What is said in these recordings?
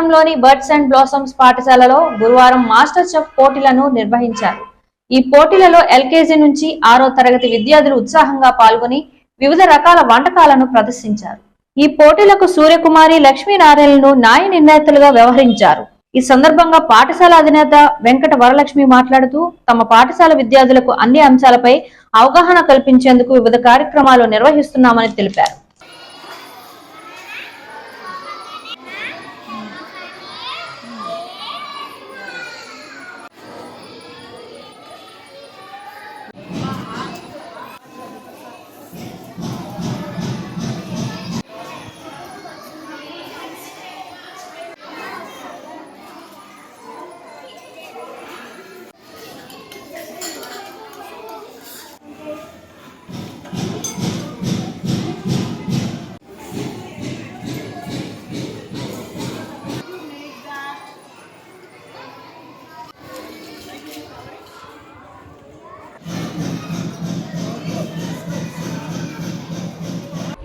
పట్టణంలోని birds and blossoms పాఠశాలలో గురువారం మాస్టర్ చెఫ్ పోటీలను నిర్వహించారు. ఈ పోటీలలో ఎల్కేజీ నుంచి ఆరో తరగతి విద్యార్థులు ఉత్సాహంగా పాల్గొని వివిధ రకాల వంటకాలను ప్రదర్శించారు. ఈ పోటీలకు సూర్యకుమారి లక్ష్మీనారాయణను న్యాయ నిర్ణేతలుగా వ్యవహరించారు. ఈ సందర్భంగా పాఠశాల అధినేత వెంకట వరలక్ష్మి మాట్లాడుతూ తమ పాఠశాల విద్యార్థులకు అన్ని అంశాలపై అవగాహన కల్పించేందుకు వివిధ కార్యక్రమాలు నిర్వహిస్తున్నామని తెలిపారు.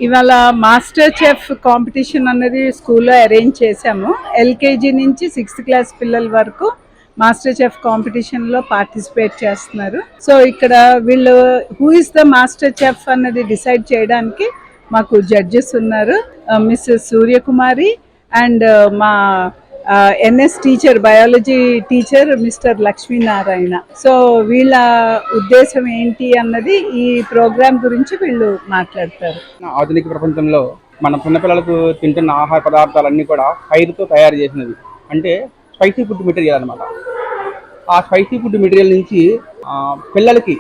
ఇవాళ మాస్టర్ చెఫ్ కాంపిటీషన్ అన్నది స్కూల్లో అరేంజ్ చేశాము. ఎల్కేజీ నుంచి సిక్స్త్ క్లాస్ పిల్లల వరకు మాస్టర్ చెఫ్ కాంపిటీషన్లో పార్టిసిపేట్ చేస్తున్నారు. సో ఇక్కడ వీళ్ళు who is the master chef అన్నది డిసైడ్ చేయడానికి మాకు జడ్జెస్ ఉన్నారు. మిస్ సూర్యకుమారి అండ్ మా NS teacher biology teacher mister Lakshminarayana so వీళ్ళ ఉద్దేశం ఏంటి అన్నది ఈ ప్రోగ్రామ్ గురించి వీళ్ళు మాట్లాడతారు. ఆధునిక ప్రపంచంలో మన చిన్నపిల్లలకు తింటున్న ఆహార పదార్థాలన్నీ కూడా పైరుతో తయారు చేసినవి. అంటే స్పైసీ ఫుడ్ మెటీరియల్ అనమాట ఆ స్పైసీ ఫుడ్ మెటీరియల్ నుంచి పిల్లలకి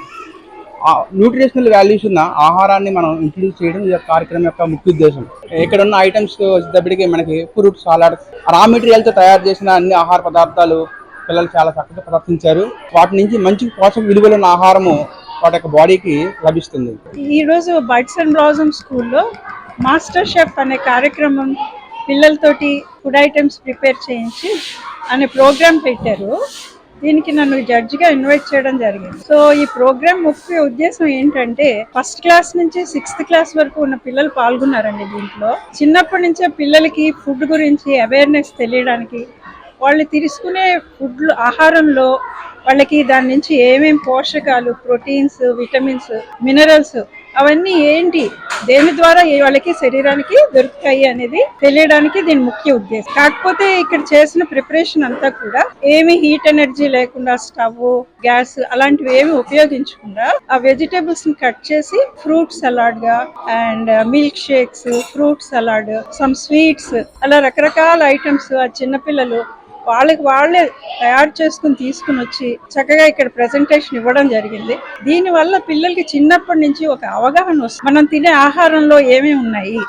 న్యూట్రిషనల్ వాల్యూస్ ఉన్న ఆహారాన్ని మనం ఇంక్లూడ్ చేయడం ఈ కార్యక్రమం యొక్క ముఖ్య ఉద్దేశం. ఇక్కడ ఉన్న ఐటమ్స్ వచ్చేటప్పటికి మనకి ఫ్రూట్ సాలాడ్ రా మెటీరియల్తో తయారు చేసిన అన్ని ఆహార పదార్థాలు పిల్లలు చాలా చక్కగా ప్రదర్శించారు. వాటి నుంచి మంచి పోషక విలువలు ఉన్న ఆహారము వాటి యొక్క బాడీకి లభిస్తుంది. ఈరోజు బర్డ్స్ అండ్ బ్లాజమ్ స్కూల్లో మాస్టర్ షెఫ్ అనే కార్యక్రమం పిల్లలతోటి ఫుడ్ ఐటమ్స్ ప్రిపేర్ చేయించి అనే ప్రోగ్రామ్ పెట్టారు. దీనికి నన్ను జడ్జిగా ఇన్వైట్ చేయడం జరిగింది. సో ఈ ప్రోగ్రామ్ ముఖ్య ఉద్దేశం ఏంటంటే ఫస్ట్ క్లాస్ నుంచి సిక్స్త్ క్లాస్ వరకు ఉన్న పిల్లలు పాల్గొన్నారండి దీంట్లో. చిన్నప్పటి నుంచే పిల్లలకి ఫుడ్ గురించి అవేర్నెస్ తెలియడానికి వాళ్ళు తీసుకునే ఫుడ్ ఆహారంలో వాళ్ళకి దాని నుంచి ఏమేమి పోషకాలు ప్రోటీన్స్ విటమిన్స్ మినరల్స్ అవన్నీ ఏంటి దేని ద్వారా ఈ వాళ్ళకి శరీరానికి దొరుకుతాయి అనేది తెలియడానికి దీని ముఖ్య ఉద్దేశం. కాకపోతే ఇక్కడ చేసిన ప్రిపరేషన్ అంతా కూడా ఏమి హీట్ ఎనర్జీ లేకుండా స్టవ్ గ్యాస్ అలాంటివి ఏమి ఉపయోగించకుండా ఆ వెజిటేబుల్స్ని కట్ చేసి fruit సలాడ్గా and milk shakes fruit salad some sweets అలా రకరకాల ఐటమ్స్ ఆ చిన్నపిల్లలు వాళ్ళకి వాళ్ళే తయారు చేసుకుని తీసుకుని వచ్చి చక్కగా ఇక్కడ ప్రెజెంటేషన్ ఇవ్వడం జరిగింది. దీని వల్ల పిల్లలకి చిన్నప్పటి నుంచి ఒక అవగాహన వస్తుంది. మనం తినే ఆహారంలో ఏమేమి ఉన్నాయి?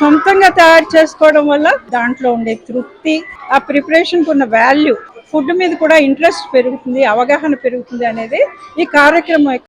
సొంతంగా తయారు చేసుకోవడం వల్ల దాంట్లో ఉండే తృప్తి ఆ ప్రిపరేషన్ ఉన్న వాల్యూ ఫుడ్ మీద కూడా ఇంట్రెస్ట్ పెరుగుతుంది అవగాహన పెరుగుతుంది అనేది ఈ కార్యక్రమం